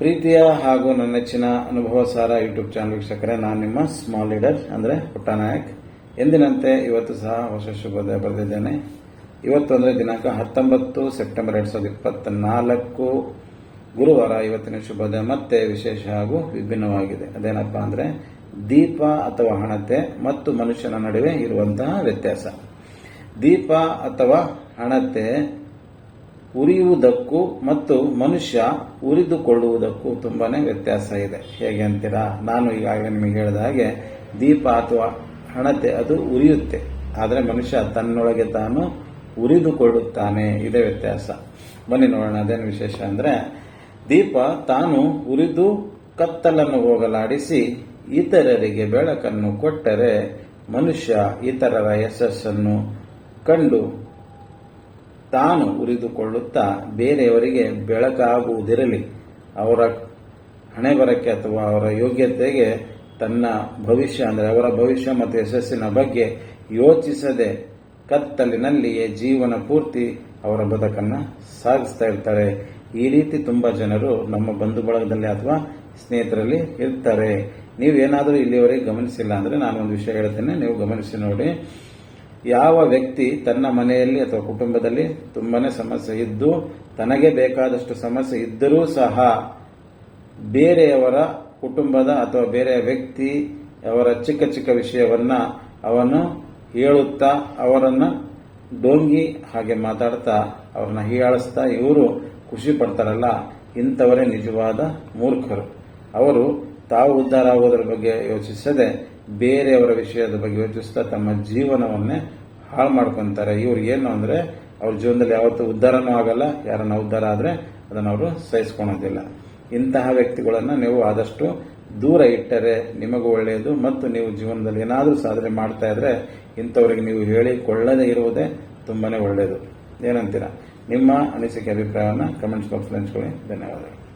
ಪ್ರೀತಿಯ ಹಾಗೂ ನನ್ನ ನೆಚ್ಚಿನ ಅನುಭವ ಸಾರ ಯೂಟ್ಯೂಬ್ ಚಾನಲ್ ವೀಕ್ಷಕರೇ, ನಾನು ನಿಮ್ಮ ಸ್ಮಾಲ್ ಲೀಡರ್ ಅಂದರೆ ಪುಟ್ಟನಾಯಕ್. ಎಂದಿನಂತೆ ಇವತ್ತು ಸಹ ಹೊಸ ಶುಭೋದಯ ಬರೆದಿದ್ದೇನೆ. ಇವತ್ತು ಅಂದರೆ ದಿನಾಂಕ ಹತ್ತೊಂಬತ್ತು ಸೆಪ್ಟೆಂಬರ್ ಎರಡು ಸಾವಿರದ ಇಪ್ಪತ್ನಾಲ್ಕು. ಗುರುವಾರ ಇವತ್ತಿನ ಶುಭೋದಯ ಮತ್ತೆ ವಿಶೇಷ ಹಾಗೂ ವಿಭಿನ್ನವಾಗಿದೆ. ಅದೇನಪ್ಪ ಅಂದರೆ ದೀಪ ಅಥವಾ ಹಣತೆ ಮತ್ತು ಮನುಷ್ಯನ ನಡುವೆ ಇರುವಂತಹ ವ್ಯತ್ಯಾಸ. ದೀಪ ಅಥವಾ ಹಣತೆ ಉರಿಯುವುದಕ್ಕೂ ಮತ್ತು ಮನುಷ್ಯ ಉರಿದುಕೊಳ್ಳುವುದಕ್ಕೂ ತುಂಬಾನೇ ವ್ಯತ್ಯಾಸ ಇದೆ. ಹೇಗೆ ಅಂತೀರಾ? ನಾನು ಈಗಾಗಲೇ ನಿಮಗೆ ಹೇಳಿದ ಹಾಗೆ ದೀಪ ಅಥವಾ ಹಣತೆ ಅದು ಉರಿಯುತ್ತೆ. ಆದರೆ ಮನುಷ್ಯ ತನ್ನೊಳಗೆ ತಾನು ಉರಿದುಕೊಳ್ಳುತ್ತಾನೆ. ಇದೇ ವ್ಯತ್ಯಾಸ. ಬನ್ನಿ ನೋಡೋಣ ಅದೇನು ವಿಶೇಷ ಅಂದರೆ ದೀಪ ತಾನು ಉರಿದು ಕತ್ತಲನ್ನು ಹೋಗಲಾಡಿಸಿ ಇತರರಿಗೆ ಬೆಳಕನ್ನು ಕೊಟ್ಟರೆ ಮನುಷ್ಯ ಇತರರ ಯಶಸ್ಸನ್ನು ಕಂಡು ತಾನು ಉರಿದುಕೊಳ್ಳುತ್ತಾ ಬೇರೆಯವರಿಗೆ ಬೆಳಕಾಗುವುದಿರಲಿ, ಅವರ ಹಣೆ ಬರಕ್ಕೆ ಅಥವಾ ಅವರ ಯೋಗ್ಯತೆಗೆ ತನ್ನ ಭವಿಷ್ಯ, ಅಂದರೆ ಅವರ ಭವಿಷ್ಯ ಮತ್ತು ಯಶಸ್ಸಿನ ಬಗ್ಗೆ ಯೋಚಿಸದೆ ಕತ್ತಲಿನಲ್ಲಿಯೇ ಜೀವನ ಪೂರ್ತಿ ಅವರ ಬದುಕನ್ನು ಸಾಗಿಸ್ತಾ ಇರ್ತಾರೆ. ಈ ರೀತಿ ತುಂಬ ಜನರು ನಮ್ಮ ಬಂಧು ಬಳಗದಲ್ಲಿ ಅಥವಾ ಸ್ನೇಹಿತರಲ್ಲಿ ಇರ್ತಾರೆ. ನೀವೇನಾದರೂ ಇಲ್ಲಿವರೆಗೆ ಗಮನಿಸಿಲ್ಲ ಅಂದರೆ ನಾನು ಒಂದು ವಿಷಯ ಹೇಳ್ತೇನೆ. ನೀವು ಗಮನಿಸಿ ನೋಡಿ. ಯಾವ ವ್ಯಕ್ತಿ ತನ್ನ ಮನೆಯಲ್ಲಿ ಅಥವಾ ಕುಟುಂಬದಲ್ಲಿ ತುಂಬಾನೇ ಸಮಸ್ಯೆ ಇದ್ದು ತನಗೆ ಬೇಕಾದಷ್ಟು ಸಮಸ್ಯೆ ಇದ್ದರೂ ಸಹ ಬೇರೆಯವರ ಕುಟುಂಬದ ಅಥವಾ ಬೇರೆಯ ವ್ಯಕ್ತಿ ಅವರ ಚಿಕ್ಕ ಚಿಕ್ಕ ವಿಷಯವನ್ನ ಅವನು ಹೇಳುತ್ತಾ ಅವರನ್ನು ಡೋಂಗಿ ಹಾಗೆ ಮಾತಾಡ್ತಾ ಅವರನ್ನ ಹೀಯಾಳಿಸ್ತಾ ಇವರು ಖುಷಿ ಪಡ್ತಾರಲ್ಲ ಇಂಥವರೇ ನಿಜವಾದ ಮೂರ್ಖರು. ಅವರು ತಾವು ಉದ್ಧಾರ ಆಗೋದ್ರ ಬಗ್ಗೆ ಯೋಚಿಸದೆ ಬೇರೆಯವರ ವಿಷಯದ ಬಗ್ಗೆ ಯೋಚಿಸ್ತಾ ತಮ್ಮ ಜೀವನವನ್ನೇ ಹಾಳು ಮಾಡ್ಕೊತಾರೆ. ಇವ್ರು ಏನು ಅಂದ್ರೆ ಅವ್ರ ಜೀವನದಲ್ಲಿ ಯಾವತ್ತೂ ಉದ್ಧಾರನೂ ಆಗಲ್ಲ, ಯಾರನ್ನ ಉದ್ಧಾರ ಆದ್ರೆ ಅದನ್ನು ಅವರು ಸಹಿಸ್ಕೊಳೋದಿಲ್ಲ. ಇಂತಹ ವ್ಯಕ್ತಿಗಳನ್ನು ನೀವು ಆದಷ್ಟು ದೂರ ಇಟ್ಟರೆ ನಿಮಗೂ ಒಳ್ಳೆಯದು, ಮತ್ತು ನೀವು ಜೀವನದಲ್ಲಿ ಏನಾದರೂ ಸಾಧನೆ ಮಾಡ್ತಾ ಇದ್ರೆ ಇಂಥವ್ರಿಗೆ ನೀವು ಹೇಳಿಕೊಳ್ಳದೇ ಇರುವುದೇ ತುಂಬಾನೇ ಒಳ್ಳೆಯದು. ಏನಂತೀರಾ? ನಿಮ್ಮ ಅನಿಸಿಕೆ, ಅಭಿಪ್ರಾಯವನ್ನು ಕಮೆಂಟ್ಸ್ ಬಾಕ್ಸ್ ಹಂಚ್ಕೊಳ್ಳಿ. ಧನ್ಯವಾದಗಳು.